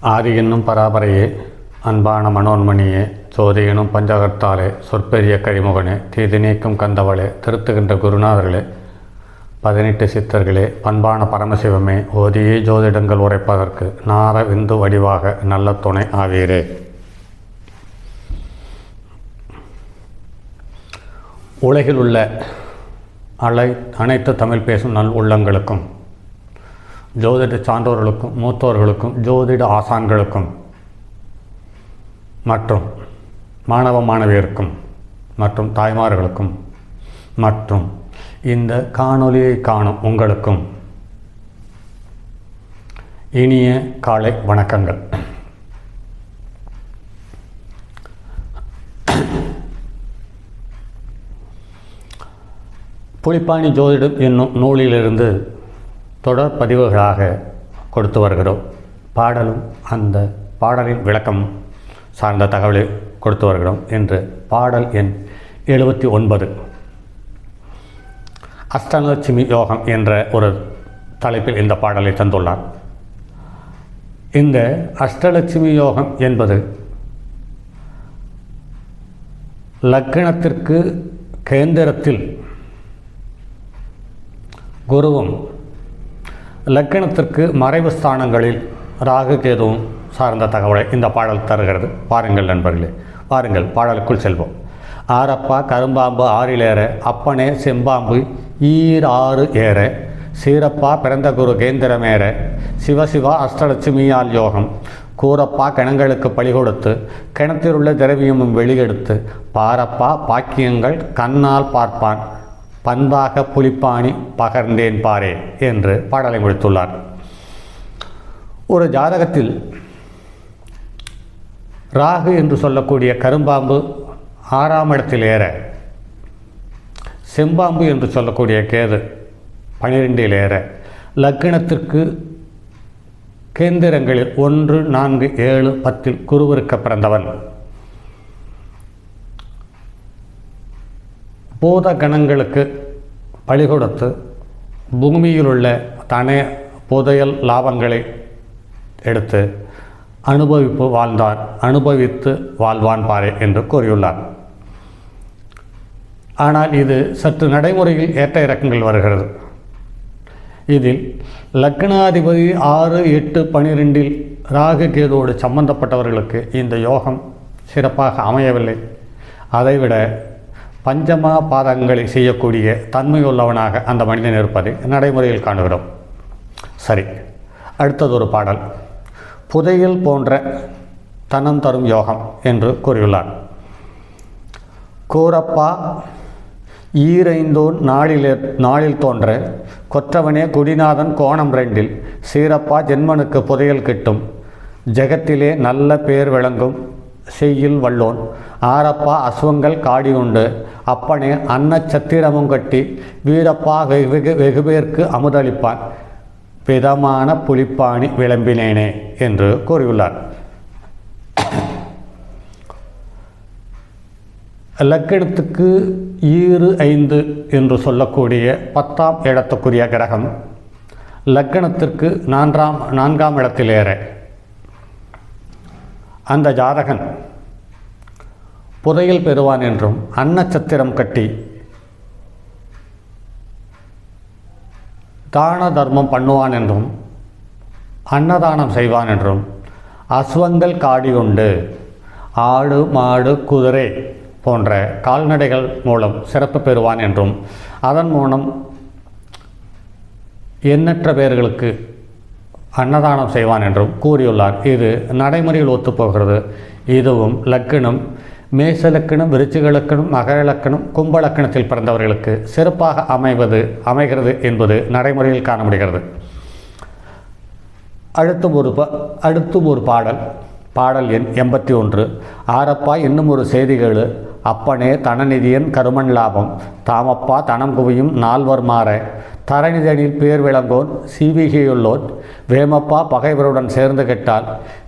ஆதி என்னும் பராபரையே அன்பான மனோன்மணியே சோதி எனும் பஞ்சகர்த்தாலே சொற்பெரிய கழிமுகனே தீதி நீக்கும் கந்தவளே திருத்துகின்ற குருநாதர்களே பதினெட்டு சித்தர்களே பண்பான பரமசிவமே ஓதியே ஜோதிடங்கள் உரைப்பதற்கு நார விந்து வடிவாக நல்ல துணை ஆவீரே. உலகில் உள்ள அலை அனைத்து தமிழ் பேசும் நல் உள்ளங்களுக்கும் ஜோதிட சான்றோர்களுக்கும் மூத்தோர்களுக்கும் ஜோதிட ஆசான்களுக்கும் மற்றும் மாணவ மாணவியருக்கும் மற்றும் தாய்மார்களுக்கும் மற்றும் இந்த காணொலியை காணும் உங்களுக்கும் இனிய காலை வணக்கங்கள். புலிப்பாணி ஜோதிடம் என்னும் நூலிலிருந்து தொடர் பதிவுகளாக கொடுத்து வருகிறோம். பாடலும் அந்த பாடலின் விளக்கம் சார்ந்த தகவலை கொடுத்து வருகிறோம் என்று பாடல் எண் எழுபத்தி ஒன்பது. அஷ்டலட்சுமி யோகம் என்ற ஒரு தலைப்பில் இந்த பாடலை தந்துள்ளார். இந்த அஷ்டலட்சுமி யோகம் என்பது லக்னத்திற்கு கேந்திரத்தில் குருவும் லக்கணத்திற்கு மறைவு ஸ்தானங்களில் ராகு கேதுவும் சார்ந்த தகவலை இந்த பாடல் தருகிறது. பாருங்கள் நண்பர்களே பாருங்கள் பாடலுக்குள் செல்வோம். ஆரப்பா கரும்பாம்பு ஆறிலேற அப்பனே செம்பாம்பு ஈர் ஆறு ஏற சீரப்பா பிறந்த குரு கேந்திரமேற சிவசிவா அஷ்டலட்சுமியால் யோகம் கூரப்பா கிணங்களுக்கு பழி கொடுத்து கிணத்திலுள்ள திரவியமும் வெளியெடுத்து பாரப்பா பாக்கியங்கள் கண்ணால் பார்ப்பான். பண்பாக புலிப்பாணி பகர்ந்தேன் பாரே என்று பாடலை முடித்துள்ளார். ஒரு ஜாதகத்தில் ராகு என்று சொல்லக்கூடிய கரும்பாம்பு ஆறாம் இடத்தில் ஏற செம்பாம்பு என்று சொல்லக்கூடிய கேது பனிரெண்டில் ஏற லக்னத்திற்கு கேந்திரங்களில் ஒன்று நான்கு ஏழு பத்தில் குருவிருக்க பிறந்தவன். பூத கணங்களுக்கு பழி கொடுத்து பூமியில் உள்ள தனே புதையல் லாபங்களை எடுத்து அனுபவிப்பு வாழ்ந்தான் அனுபவித்து வாழ்வான் பாறை என்று கூறியுள்ளார். ஆனால் இது சற்று நடைமுறையில் ஏற்ற இறக்கங்கள் வருகிறது. இதில் லக்னாதிபதி ஆறு எட்டு பனிரெண்டில் ராகு கேதுவோடு சம்பந்தப்பட்டவர்களுக்கு இந்த யோகம் சிறப்பாக அமையவில்லை. அதைவிட பஞ்சமா பாதங்களை செய்யக்கூடிய தன்மையுள்ளவனாக அந்த மனிதன் இருப்பதை நடைமுறையில் காணுகிறோம். சரி அடுத்தது ஒரு பாடல். புதையல் போன்ற தனம் தரும் யோகம் என்று கூறியுள்ளார். கூரப்பா ஈரைந்தோன் நாளில் நாளில் தோன்ற கொற்றவனே குடிநாதன் கோணம் ரெண்டில் சீரப்பா ஜென்மனுக்கு புதையல் கிட்டும். ஜெகத்திலே நல்ல பேர் விளங்கும். செய்யில் வல்லோன். ஆரப்பா அஸ்வங்கள் காடி உண்டு. அப்பனே அன்னச்சத்திரமும் கட்டி வீரப்பா வெகு வெகு வெகுபேர்க்கு அமுதளிப்பான். விதமான புலிப்பாணி விளம்பினேனே என்று கூறியுள்ளார். லக்கணத்துக்கு ஈறு ஐந்து என்று சொல்லக்கூடிய பத்தாம் இடத்துக்குரிய கிரகம். லக்கணத்திற்கு நான்காம் நான்காம் இடத்திலேற. அந்த ஜாதகன் புதையல் பெறுவான் என்றும் அன்னச்சத்திரம் கட்டி தான தர்மம் பண்ணுவான் என்றும் அன்னதானம் செய்வான் என்றும் அஸ்வங்கள் காடி உண்டு. ஆடு மாடு குதிரை போன்ற கால்நடைகள் மூலம் சிறப்பு பெறுவான் என்றும் அதன் மூலம் எண்ணற்ற பேர்களுக்கு அன்னதானம் செய்வான் என்றும் கூறியுள்ளார். இது நடைமுறையில் ஒத்துப்போகிறது. இதுவும் லக்கணம் மேச லக்கணம் விருச்சிக லக்கணம் மகர லக்கணம் கும்ப லக்கணத்தில் பிறந்தவர்களுக்கு சிறப்பாக அமைவது அமைகிறது என்பது நடைமுறையில் காண முடிகிறது அடுத்தும் ஒரு ப அடுத்தும் ஒரு பாடல். பாடல் எண் எண்பத்தி ஒன்று. ஆரப்பா இன்னும் ஒரு செய்திகள் அப்பனே தனநிதியன் கருமன் லாபம். தாமப்பா தனம் குவியும் நால்வர் மாற. தரணிதனில் பேர் விளங்கோன் சீவிகையுள்ளோன். வேமப்பா பகைவருடன் சேர்ந்து கெட்டால்.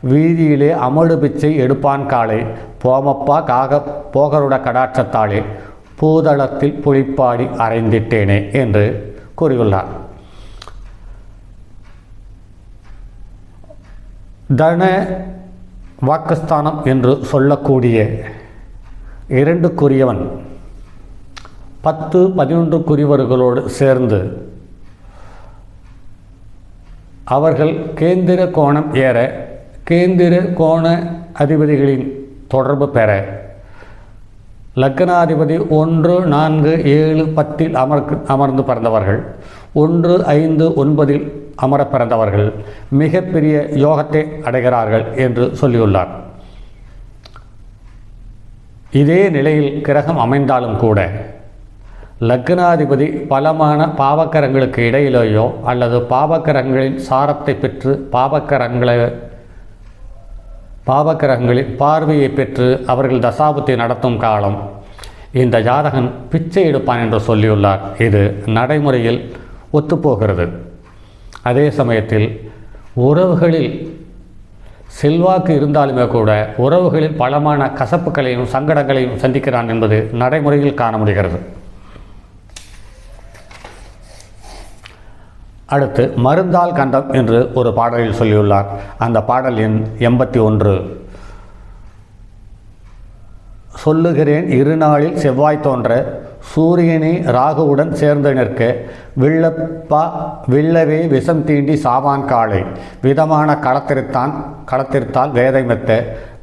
வீதியிலே அமடு பிச்சை எடுப்பான் காளே போமப்பா காக போகருட கடாட்சத்தாளே பூதளத்தில் புலிப்பாடி அறைந்திட்டேனே என்று கூறியுள்ளார். தன வாக்குஸ்தானம் என்று சொல்லக்கூடிய இரண்டுக்குரியவன் பத்து பதினொன்றுக்குரியவர்களோடு சேர்ந்து அவர்கள் கேந்திர கோணம் ஏற கேந்திர கோண அதிபதிகளின் தொடர்பு பெற லக்னாதிபதி ஒன்று நான்கு ஏழு பத்தில் அமர் அமர்ந்து பிறந்தவர்கள் ஒன்று ஐந்து ஒன்பதில் அமர பிறந்தவர்கள் மிகப்பெரிய யோகத்தை அடைகிறார்கள் என்று சொல்லியுள்ளார். இதே நிலையில் கிரகம் அமைந்தாலும் கூட லக்னாதிபதி பலமான பாவக்கரங்களுக்கு இடையிலேயோ அல்லது பாவக்கரங்களின் சாரத்தை பெற்று பாவக்கரங்களை பாவக்கிரகங்களின் பார்வையை பெற்று அவர்கள் தசாபத்தை நடத்தும் காலம் இந்த ஜாதகன் பிச்சை எடுப்பான் என்று சொல்லியுள்ளார். இது நடைமுறையில் ஒத்துப்போகிறது. அதே சமயத்தில் உறவுகளில் செல்வாக்கு இருந்தாலுமே கூட உறவுகளில் பலமான கசப்புகளையும் சங்கடங்களையும் சந்திக்கிறான் என்பது நடைமுறையில் காண முடிகிறது அடுத்து மருந்தால் கண்டம் என்று ஒரு பாடலில் சொல்லியுள்ளார். அந்த பாடல் எண் எண்பத்தி ஒன்று. சொல்லுகிறேன் இருநாளில் செவ்வாய் தோன்ற சூரியனை ராகுவுடன் சேர்ந்து நிற்க வில்லப்பா வில்லவே விஷம் தீண்டி சாவான் காளை. விதமான களத்திருத்தான் களத்திருத்தால் வேதைமெத்த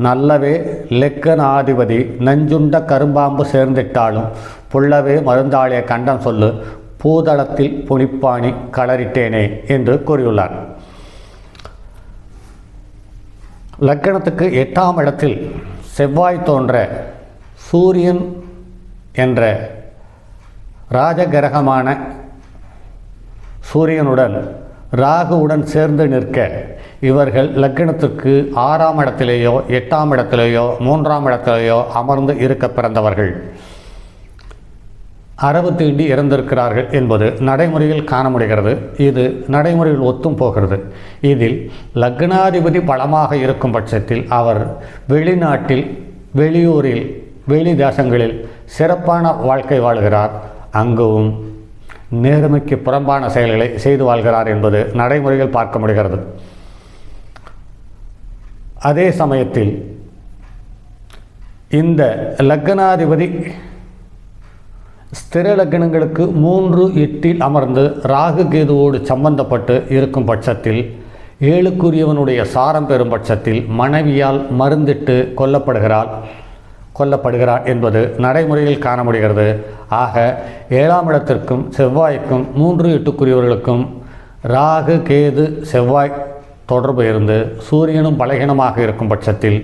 நல்லவே லெக்கனாதிபதி நஞ்சுண்ட கரும்பாம்பு சேர்ந்திட்டாலும் புல்லவே மருந்தாளிய கண்டம் சொல்லு பூதளத்தில் புனிப்பாணி களறிட்டேனே என்று கூறியுள்ளார். லக்கணத்துக்கு எட்டாம் இடத்தில் செவ்வாய் தோன்ற சூரியன் என்ற ராஜகிரகமான சூரியனுடன் ராகுவுடன் சேர்ந்து நிற்க இவர்கள் லக்னத்துக்கு ஆறாம் இடத்திலேயோ எட்டாம் இடத்திலேயோ மூன்றாம் இடத்திலேயோ அமர்ந்து இருக்க பிறந்தவர்கள். அரவு தீண்டி இறந்திருக்கிறார்கள் என்பது நடைமுறையில் காண முடிகிறது இது நடைமுறையில் ஒத்தும் போகிறது. இதில் லக்னாதிபதி பலமாக இருக்கும் பட்சத்தில் அவர் வெளிநாட்டில் வெளியூரில் வெளி தேசங்களில் சிறப்பான வாழ்க்கை வாழ்கிறார். அங்கும் நேர்மைக்கு புறம்பான செயல்களை செய்து வாழ்கிறார் என்பது நடைமுறையில் பார்க்க முடிகிறது. அதே சமயத்தில் இந்த லக்னாதிபதி ஸ்திர லக்னங்களுக்கு மூன்று எட்டில் அமர்ந்து ராகு கேதுவோடு சம்பந்தப்பட்டு இருக்கும் பட்சத்தில் ஏழுக்குரியவனுடைய சாரம் பெறும் பட்சத்தில் மனைவியால் மருந்திட்டு கொல்லப்படுகிறாள். கொல்லப்படுகிறார் என்பது நடைமுறையில் காண முடிகிறது ஆக ஏழாம் இடத்திற்கும் செவ்வாய்க்கும் மூன்று எட்டுக்குரியவர்களுக்கும் ராகு கேது செவ்வாய் தொடர்பு இருந்து சூரியனும் பலகீனமாக இருக்கும் பட்சத்தில்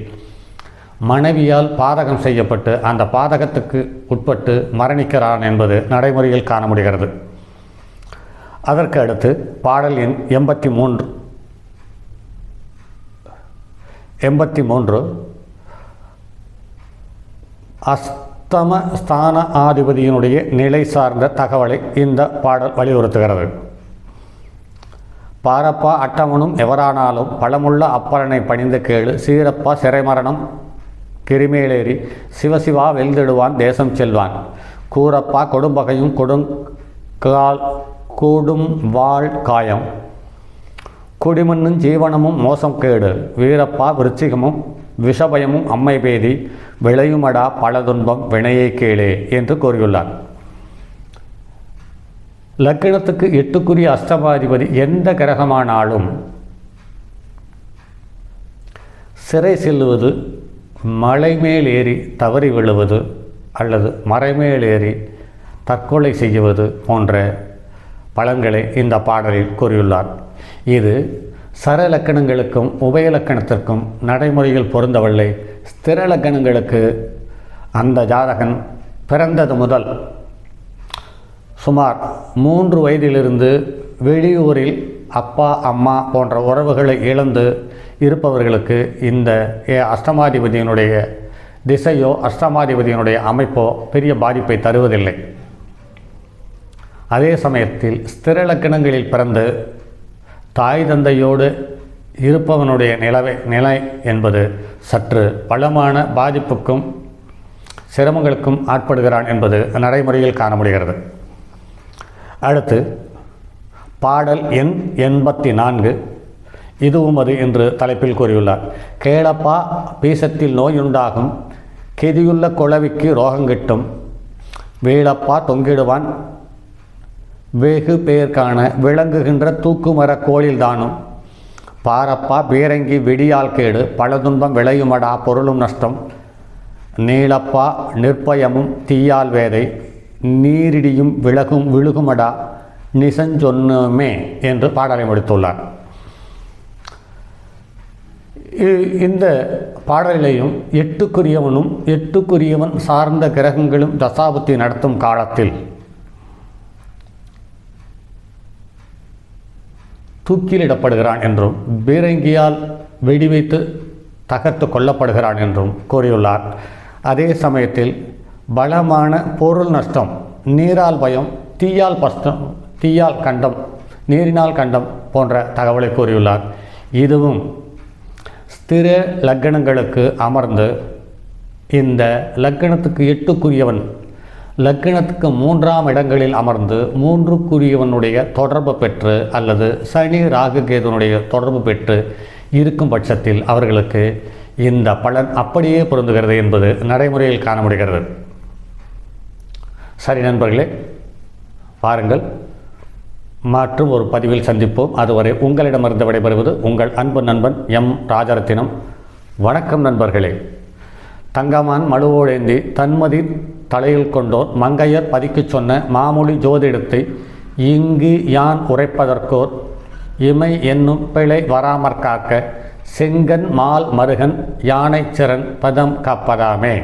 மனைவியால் பாதகம் செய்யப்பட்டு அந்த பாதகத்துக்கு உட்பட்டு மரணிக்கிறான் என்பது நடைமுறையில் காண முடிகிறது அதற்கு அடுத்து பாடல் எண் எண்பத்தி மூன்று. எண்பத்தி மூன்று. அஸ்தம ஸ்தான ஆதிபதியினுடைய நிலை சார்ந்த தகவலை இந்த பாடல் வலியுறுத்துகிறது. பாரப்பா அட்டமனும் எவரானாலும் பழமுள்ள அப்பரனை பணிந்து கேளு சீரப்பா சிறைமரணம் கிரிமேலேறி சிவசிவா வெல்திடுவான் தேசம் செல்வான். கூரப்பா கொடும்பகையும் கொடுங்கால் கூடும் வாழ் காயம். குடிமண்ணும் ஜீவனமும் மோசம் கேடு வீரப்பா விருச்சிகமும் விஷபயமும் அம்மை பேதி விளையுமடா பல துன்பம் வினையை கேளே என்று கூறியுள்ளார். லக்கணத்துக்கு எட்டுக்குரிய அஷ்டமாதிபதி எந்த கிரகமானாலும் சிறை செல்லுவது மலை மேல் ஏறி தவறி விழுவது அல்லது மறைமேல் ஏறி தற்கொலை செய்வது போன்ற பலன்களை இந்த பாடலில் கூறியுள்ளார். இது சரலக்கணங்களுக்கும் உபயலக்கணத்திற்கும் நடைமுறையில் பொருந்தவில்லை. ஸ்திர லக்கணங்களுக்கு அந்த ஜாதகன் பிறந்தது முதல் சுமார் மூன்று வயதிலிருந்து வெளியூரில் அப்பா அம்மா போன்ற உறவுகளை இழந்து இருப்பவர்களுக்கு இந்த ஏ- அஷ்டமாதிபதியினுடைய திசையோ அஷ்டமாதிபதியினுடைய அமைப்போ பெரிய பாதிப்பை தருவதில்லை. அதே சமயத்தில் ஸ்திர லக்கணங்களில் பிறந்து தாய் தந்தையோடு இருப்பவனுடைய நிலவை நிலை என்பது சற்று பலமான பாதிப்புக்கும் சிரமங்களுக்கும் ஆட்படுகிறான் என்பது நடைமுறையில் காண முடிகிறது அடுத்து பாடல் எண் எண்பத்தி நான்கு இதுவும் அது என்று தலைப்பில் கூறியுள்ளார். கேளப்பா பீசத்தில் நோயுண்டாகும். கெதியுள்ள குளவிக்கு ரோகம் கிட்டும் வீழப்பா தொங்கிடுவான். வெகு பேர் காண விளங்குகின்ற தூக்குமர கோளில்தானும் பாரப்பா பீரங்கி வெடியால் கேடு பல துன்பம் விளையுமடா பொருளும் நஷ்டம். நீளப்பா நிர்பயமும் தீயால் வேதை நீரிடியும் விலகும் விழுகுமடா நிசஞ்சொன்னுமே என்று பாடலை முடித்துள்ளார் இ- இந்த பாடலிலையும் எட்டுக்குரியவனும் எட்டுக்குரியவன் சார்ந்த கிரகங்களும் தசாபுத்தி நடத்தும் காலத்தில் தூக்கிலிடப்படுகிறான் என்றும் பீரங்கியால் வெடி வைத்து தகர்த்து கொல்லப்படுகிறான் என்றும் கூறியுள்ளார். அதே சமயத்தில் பலமான பொருள் நஷ்டம் நீரால் பயம் தீயால் பஷ்டம் தீயால் கண்டம் நீரினால் கண்டம் போன்ற தகவலை கூறியுள்ளார். இதுவும் ஸ்திர லக்கணங்களுக்கு அமர்ந்து இந்த லக்கணத்துக்கு எட்டுக்குரியவன் லக்கணத்துக்கு மூன்றாம் இடங்களில் அமர்ந்து மூன்றுக்குரியவனுடைய தொடர்பு பெற்று அல்லது சனி ராகு கேதுனுடைய தொடர்பு பெற்று இருக்கும் பட்சத்தில் அவர்களுக்கு இந்த பலன் அப்படியே பொருந்துகிறது என்பது நடைமுறையில் காண முடிகிறது சரி நண்பர்களே பாருங்கள் மற்றும் ஒரு பதிவில் சந்திப்போம். அதுவரை உங்களிடமிருந்து விடைபெறுவது உங்கள் அன்பு நண்பன் எம். ராஜரத்தினம். வணக்கம் நண்பர்களே. தங்கமான் மழுவோழேந்தி தன்மதி தலையில் கொண்டோர் மங்கையர் பதிக்குச் சொன்ன மாமொழி ஜோதிடத்தை இங்கு யான் உரைப்பதற்கோர்? இமை என்னும் பிழை வராமற்காக்க செங்கன் மால் மருகன் யானைச்சிறன் பதம் காப்பதாமே.